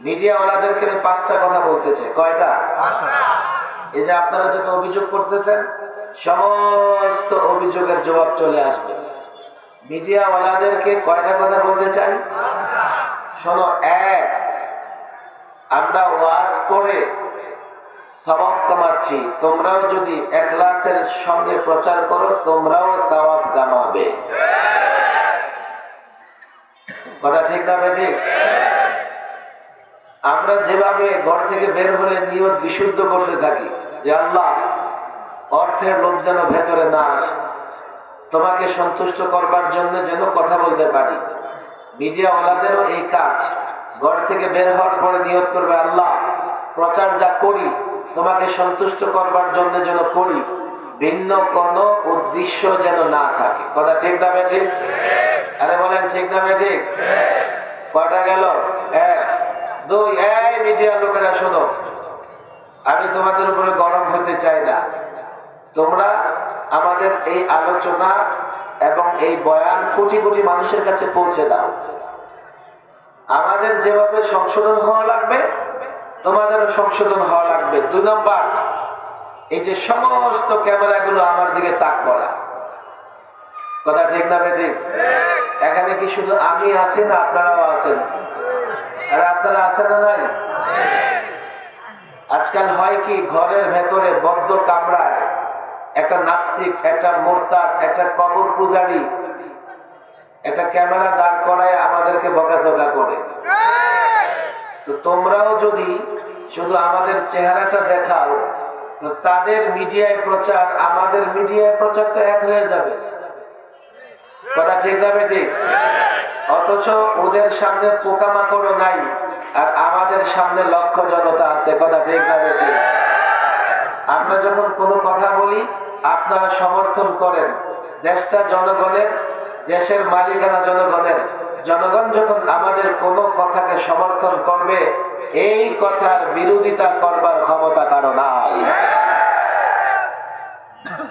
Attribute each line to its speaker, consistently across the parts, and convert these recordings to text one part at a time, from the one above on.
Speaker 1: Media ওনাদেরকে আমি পাঁচটা কথা বলতে চাই। কয়টা? এই যে আপনারা যত অভিযোগ করতেছেন সমস্ত অভিযোগের জবাব চলে আসবে। মিডিয়া ওনাদেরকে কয়টা কথা বলতে চাই? শোনো এক আমরা ওয়াজ করে সবাব কামাচ্ছি। তোমরাও যদি এখলাসের সঙ্গে প্রচার করো তোমরাও সবাব কামাবে। কথা ঠিক না ঠিক আমরা যেভাবে ঘর থেকে বের হলে নিয়ত বিশুদ্ধ করতে থাকি যে আল্লাহ, অর্থের লোভ যেন ভেতরে না আসে। তোমাকে সন্তুষ্ট করবার জন্য যেন কথা বলতে পারি। মিডিয়াওয়ালাদেরও এই কাজ। ঘর থেকে বের হওয়ার পরে নিয়ত করবে, আল্লাহ, প্রচার যা করি, তোমাকে সন্তুষ্ট করবার জন্য যেন করি। ভিন্ন কোন উদ্দেশ্য যেন না থাকে। কথা ঠিক না ঠিক আরে বলেন, ঠিক না ঠিক কটা গেল? এক। দুই, এই মিডিয়ার লোকেরা শোনো, আমি তোমাদের উপরে গরম হতে চাই না। তোমরা আমাদের এই আলোচনা এবং এই বয়ান কোটি কোটি মানুষের কাছে পৌঁছে দাও। আমাদের যেভাবে সংশোধন হওয়া লাগবে, তোমাদেরও সংশোধন হওয়া লাগবে। দুই নম্বর, এই যে সমস্ত ক্যামেরাগুলো আমার দিকে তাক করা। কথা ঠিক না ঠিক এখানে কি শুধু আমি আছি না আপনারাও আছেন? আর আপনারা আছেন না নাই? আজকাল হয় কি, ঘরের ভেতরে বদ্ধ কামরায় একটা নাস্তিক, একটা মোরতার একটা কবর পূজারী, একটা ক্যামেরা দাঁড় করায় আমাদেরকে বকাচকা করে। তো তোমরাও যদি শুধু আমাদের চেহারাটা দেখাও, তো তাদের মিডিয়ায় প্রচার, আমাদের মিডিয়ায় প্রচার তো এক হয়ে যাবে। কথা ঠিক যাবে ঠিক অথচ ওদের সামনে পোকামাকড়ও নাই, আর আমাদের সামনে লক্ষ জনতা আছে, কথা ঠিক যাবে ঠিক আমরা যখন কোনো কথা বলি, আপনারা সমর্থন করেন, দেশটা জনগণের, দেশের মালিকানা জনগণের। জনগণ যখন আমাদের কোনো কথাকে সমর্থন করবে, এই কথার বিরোধিতা করবার ক্ষমতা কারও নাই।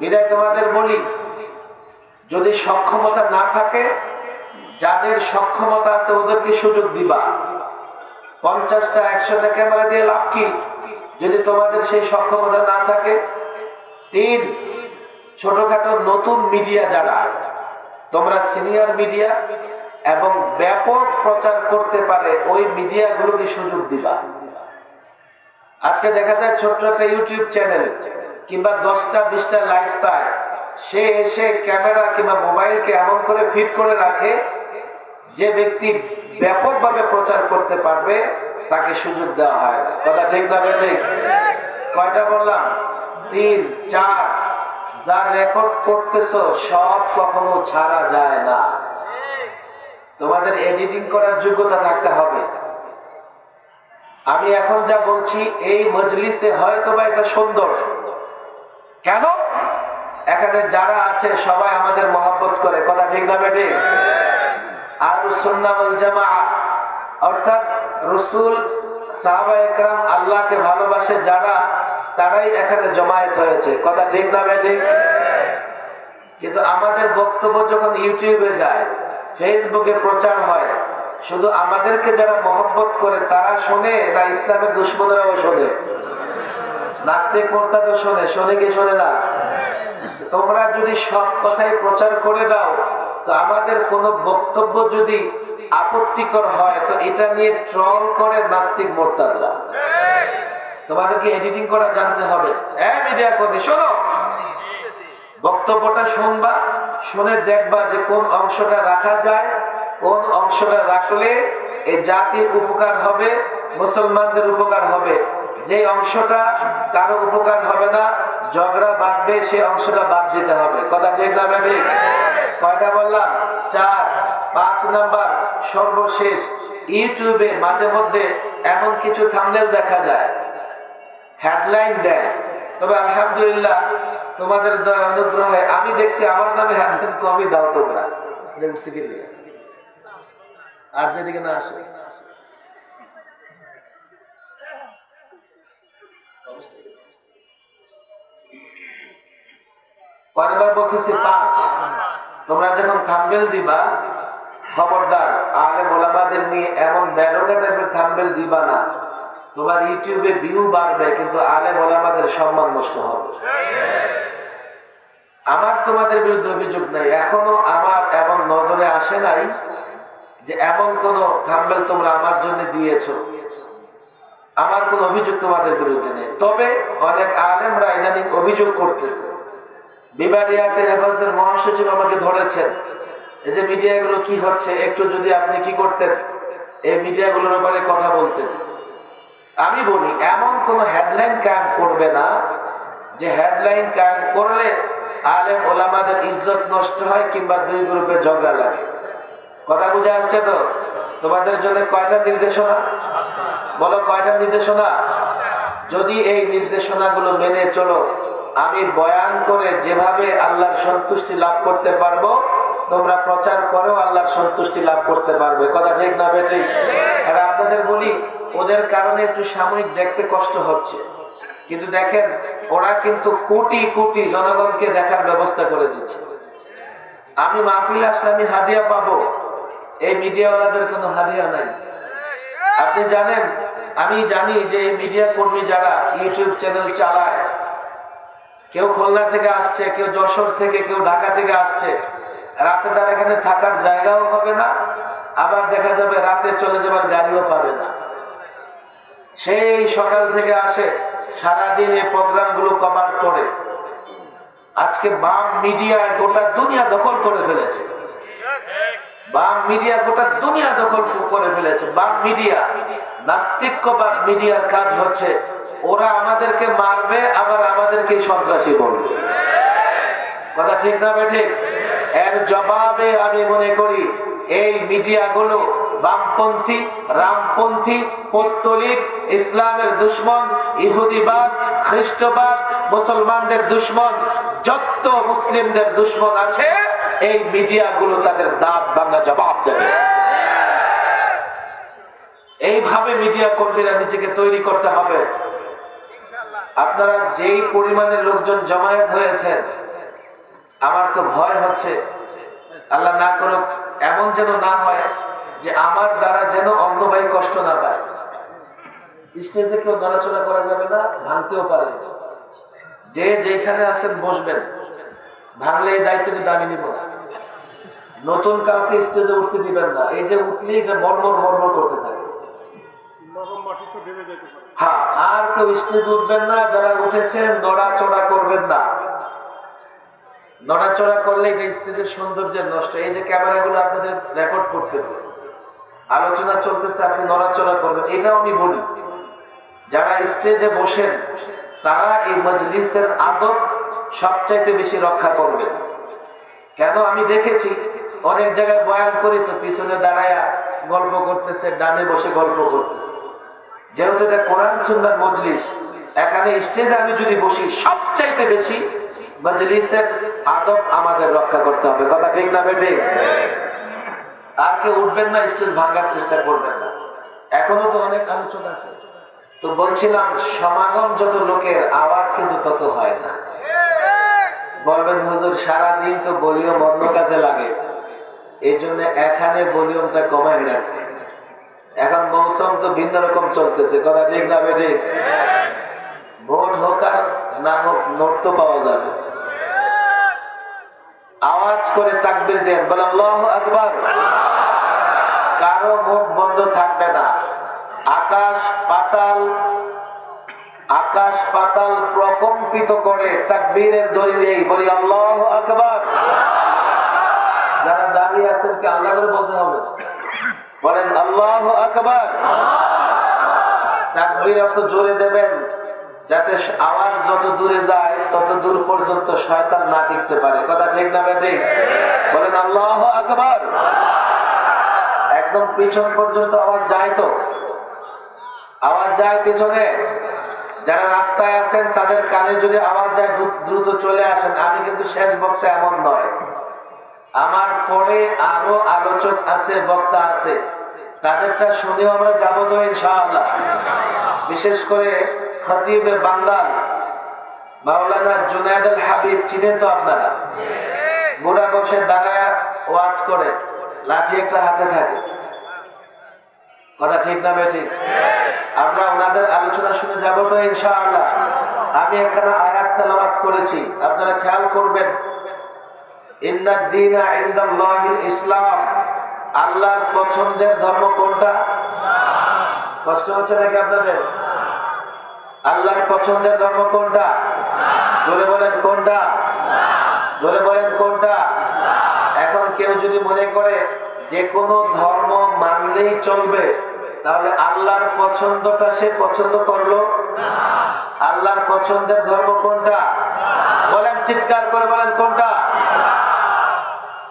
Speaker 1: বিদায় তোমাদের বলি যদি সক্ষমতা না থাকে, যাদের সক্ষমতা আছে ওদেরকে সুযোগ দিবা। পঞ্চাশটা, একশোটা ক্যামেরা দিয়ে লাভ কি? যদি তোমাদের সেই সক্ষমতা না থাকে, তিন, ছোটখাটো নতুন মিডিয়া যারা, তোমরা সিনিয়র মিডিয়া এবং ব্যাপক প্রচার করতে পারে, ওই মিডিয়াগুলোকে সুযোগ দিবা। আজকে দেখা যায় ছোট্ট একটা ইউটিউব চ্যানেল কিংবা দশটা, বিশটা লাইট পায়। সে এসে ক্যামেরা কিংবা মোবাইলকে এমন করে ফিট করে রাখে যে ব্যক্তি ব্যাপকভাবে প্রচার করতে পারবে, তাকে সুযোগ দেওয়া হয় না। কথা ঠিক না ঠিক কয়টা বললাম? তিন, চার। যা রেকর্ড করতেছো, সব কখনো ছাড়া যায় না। তোমাদের এডিটিং করার যোগ্যতা থাকতে হবে। আমি এখন যা বলছি, এই মজলিসে হয়তো বা এটা সুন্দর। কেন? এখানে যারা আছে, সবাই আমাদের মহব্বত করে। কথা ঠিক না ঠিক আর অর্থাৎ রসুল, সাহাবা একরাম আল্লাহকে ভালোবাসে যারা, তারাই এখানে জমায়েত হয়েছে। কথা ঠিক না ঠিক কিন্তু আমাদের বক্তব্য যখন ইউটিউবে যায়, ফেসবুকে প্রচার হয়, শুধু আমাদেরকে যারা মহব্বত করে, তারা শোনে না ইসলামের দুশ্মনরাও শোনে? নাস্তিক মোর্তাদ শোনে শোনে কি শোনে না? তোমরা যদি সব কথাই প্রচার করে দাও, তো আমাদের কোনো বক্তব্য যদি আপত্তিকর হয়, তো এটা নিয়ে ট্রল করে নাস্তিক মোর্তাদরা। তোমাদেরকে এডিটিং করা জানতে হবে। মিডিয়া কর্মী, শোনো। বক্তব্যটা শুনবা, শুনে দেখবা যে কোন অংশটা রাখা যায়, কোন অংশটা রাখলে এই জাতির উপকার হবে, মুসলমানদের উপকার হবে। যে অংশটা কারও উপকার হবে না ঝগড়া বাঁধবে, সে অংশটা বাদ দিতে হবে। কথা ঠিক না ঠিক কয়টা বললাম? চার। পাঁচ নাম্বার, সর্বশেষ ইউটিউবে মাঝে মধ্যে এমন কিছু থামনেল দেখা যায়। হেডলাইন দেয়। তবে আলহামদুলিল্লাহ, তোমাদের দয়া অনুগ্রহে, আমি দেখছি আমার নামে হেডলাইন কমই দাও তোমরা। আর যেদিকে না আসে কয়বার বলতেছি পাঁচ তোমরা যখন থাম্বেল দিবা, খবরদার, আলেম ওলামাদের নিয়ে এমন ব্যাডোনা টাইপের থাম্বেল দিবা না। তোমার ইউটিউবে ভিউ বাড়বে, কিন্তু আলেম ওলামাদের সম্মান নষ্ট হবে। আমার তোমাদের বিরুদ্ধে অভিযোগ নাই। এখনও আমার এমন নজরে আসে নাই যে এমন কোন থাম্বেল তোমরা আমার জন্য দিয়েছ। আমার কোন অভিযোগ তোমাদের বিরুদ্ধে নেই। তবে অনেক আলেমরা ইদানিং অভিযোগ করতেছে। বিবারিয়াতে মহাসচিব আমাকে ধরেছেন। এই যে মিডিয়াগুলো কি হচ্ছে, একটু যদি আপনি কি করতেন, এই মিডিয়াগুলোর ব্যাপারে কথা বলতেন। আমি বলি, এমন কোন হেডলাইন কায়েম করবে না, যে হেডলাইন কায়েম করলে আলেম ওলামাদের ইজ্জত নষ্ট হয় কিংবা দুই গ্রুপে ঝগড়া লাগে। কথা বুঝে আসছে তো? তোমাদের জন্য কয়টা নির্দেশনা? বলো কয়টা নির্দেশনা? যদি এই নির্দেশনাগুলো মেনে চলো আমি বয়ান করে যেভাবে আল্লাহর সন্তুষ্টি লাভ করতে পারব, তোমরা প্রচার করেও আল্লাহর সন্তুষ্টি লাভ করতে পারবে। কথা ঠিক না বেঠিক আর আপনাদের বলি, ওদের কারণে একটু সাময়িক দেখতে কষ্ট হচ্ছে। কিন্তু দেখেন, ওরা কিন্তু কোটি কোটি জনগণকে দেখার ব্যবস্থা করে দিচ্ছে। আমি মাহফিল আসলে আমি হাদিয়া পাবো। এই মিডিয়াওয়ালাদের কোনো হাদিয়া নাই। আপনি জানেন, আমি জানি যে এই মিডিয়া কর্মী যারা ইউটিউব চ্যানেল চালায় কেউ খুলনা থেকে আসছে, কেউ যশোর থেকে, কেউ ঢাকা থেকে আসছে। রাতে তার এখানে থাকার জায়গাও হবে না, আবার দেখা যাবে রাতে চলে যাবার গাড়িও পাবে না। সেই সকাল থেকে আসে, সারাদিন এই প্রোগ্রামগুলো কভার করে। আজকে বাম মিডিয়া গোটা দুনিয়া দখল করে ফেলেছে। বাম মিডিয়া গোটা দুনিয়া দখল করে ফেলেছে, বাম মিডিয়া। নাস্তিক্যবাদ মিডিয়ার কাজ হচ্ছে, ওরা আমাদেরকে মারবে, আবার আমাদেরকে সন্ত্রাসী বলবে। কথা ঠিক না ঠিক? এর জবাবে আমি মনে করি, এই মিডিয়াগুলো বামপন্থী, রামপন্থী, পত্তলিক, ইসলামের দুশ্মন, ইহুদিবাদ, খ্রিস্টবাদ, মুসলমানদের দুশ্মন, যত মুসলিমদের দুশ্মন আছে, এই মিডিয়াগুলো তাদের দাঁত ভাঙা জবাব দেবে। এইভাবে মিডিয়া কর্মীরা নিজেকে তৈরি করতে হবে। আপনারা যেই পরিমাণে লোকজন জমায়েত হয়েছেন, আমার তো ভয় হচ্ছে। আল্লাহ না করুক, এমন যেন না হয় যে আমার দ্বারা যেন অন্য ভাই কষ্ট না পায়। স্টেজে কেউ নড়াচড়া করা যাবে না ভাঙতেও পারে যে যেখানে আছেন বসবেন। ভাঙলে এই দায়িত্ব কিন্তু আমি নিব না। নতুন কাউকে স্টেজে উঠতে দিবেন না। এই যে উঠলেই এটা মর্মর মর্মর করতে থাকে। হ্যাঁ আর কেউ স্টেজ উঠবেন না যারা উঠেছেন নড়াচড়া করবেন না। নড়াচড়া করলে এটা স্টেজের সৌন্দর্যের নষ্ট। এই যে ক্যামেরাগুলো আপনাদের রেকর্ড করতেছে। আলোচনা চলতেছে, আপনি নড়াচড়া করবেন, এটাও আমি বলি। যারা স্টেজে বসেন, তারা এই মজলিসের আদব সবচাইতে বেশি রক্ষা করবেন। কেন? আমি দেখেছি, অনেক জায়গায় বয়ান করি তো, পিছনে দাঁড়ায় গল্প করতেছে, ডানে বসে গল্প করতেছে। যেহেতু এটা কোরআন সুন্দর মজলিস, এখানে স্টেজে আমি যদি বসি, সবচাইতে বেশি মজলিসের আদব আমাদের রক্ষা করতে হবে। কথা ঠিক না বেঠে আর কেউ উঠবেন না স্টেজ ভাঙার চেষ্টা করবেন না। এখনও তো অনেক আলোচনা আছে। তো বলছিলাম সমাগম যত লোকের আওয়াজ কিন্তু তত হয় না। বলবেন হুজুর সারাদিন তো বলিও অন্য কাজে লাগে। এই জন্য এখানে ভলিউমটা কমাই রাখছি। এখন মৌসুম তো ভিন্ন রকম চলতেছে কথা ঠিক না বেঠে ভোট হোক আর না হোক নোট তো পাওয়া যাবে। আওয়াজ করে তাকবির দেন বলে আল্লাহ কারও মুখ বন্ধ থাকবে না। আকাশ পাতাল আকাশ পাতাল প্রকম্পিত করে তাকবীরের দড়ি দিয়ে বলি, আল্লাহ আকবার। যারা দাঁড়িয়ে আছেন, কি আল্লাহ করে বলতে হবে? বলেন, আল্লাহ আকবার। তাকবীর অত জোরে দেবেন। যাতে আওয়াজ যত দূরে যায়, তত দূর পর্যন্ত শয়তান না টিকতে পারে। কথা ঠিক না ঠিক বলেন, আল্লাহ আকবার। একদম পিছন পর্যন্ত আওয়াজ যায় তো। আওয়াজ যায় পিছনে। যারা রাস্তায় আছেন, তাদের কানে যদি আওয়াজ যায় দ্রুত চলে আসেন। আমি কিন্তু শেষ বক্তা এমন নয়। আমার পরে আরও আলোচক আছে, বক্তা আছে। তাদেরটা শুনেও আমরা যাব তো ইনশাআল্লাহ। বিশেষ করে খতিবে মাওলানা জুনায়দ আল হাবিব, চিনেন তো আপনারা? বসে দাঁড়ায় ওয়াজ করে, লাঠি একটা হাতে থাকে। কথা ঠিক না আমরা ওনাদের আলোচনা শুনে তো ইনশাআল্লাহ। আমি এখানে আয়াত করেছি, আপনারা খেয়াল করবেন। ইসলাম। আল্লাহর পছন্দের ধর্ম কোনটা? কষ্ট হচ্ছে নাকি আপনাদের? আল্লাহর পছন্দের ধর্ম কোনটা? জোরে বলেন কোনটা? জোরে বলেন কোনটা? এখন কেউ যদি মনে করে যে কোনো ধর্ম মানলেই চলবে, তাহলে আল্লাহর পছন্দটা সে পছন্দ করল? আল্লাহর পছন্দের ধর্ম কোনটা? বলেন চিৎকার করে বলেন কোনটা?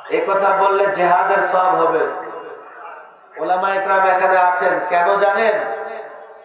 Speaker 1: এ কথা বললে জেহাদের সব হবে। ওলামা ইকরাম এখানে আছেন, কেন জানেন?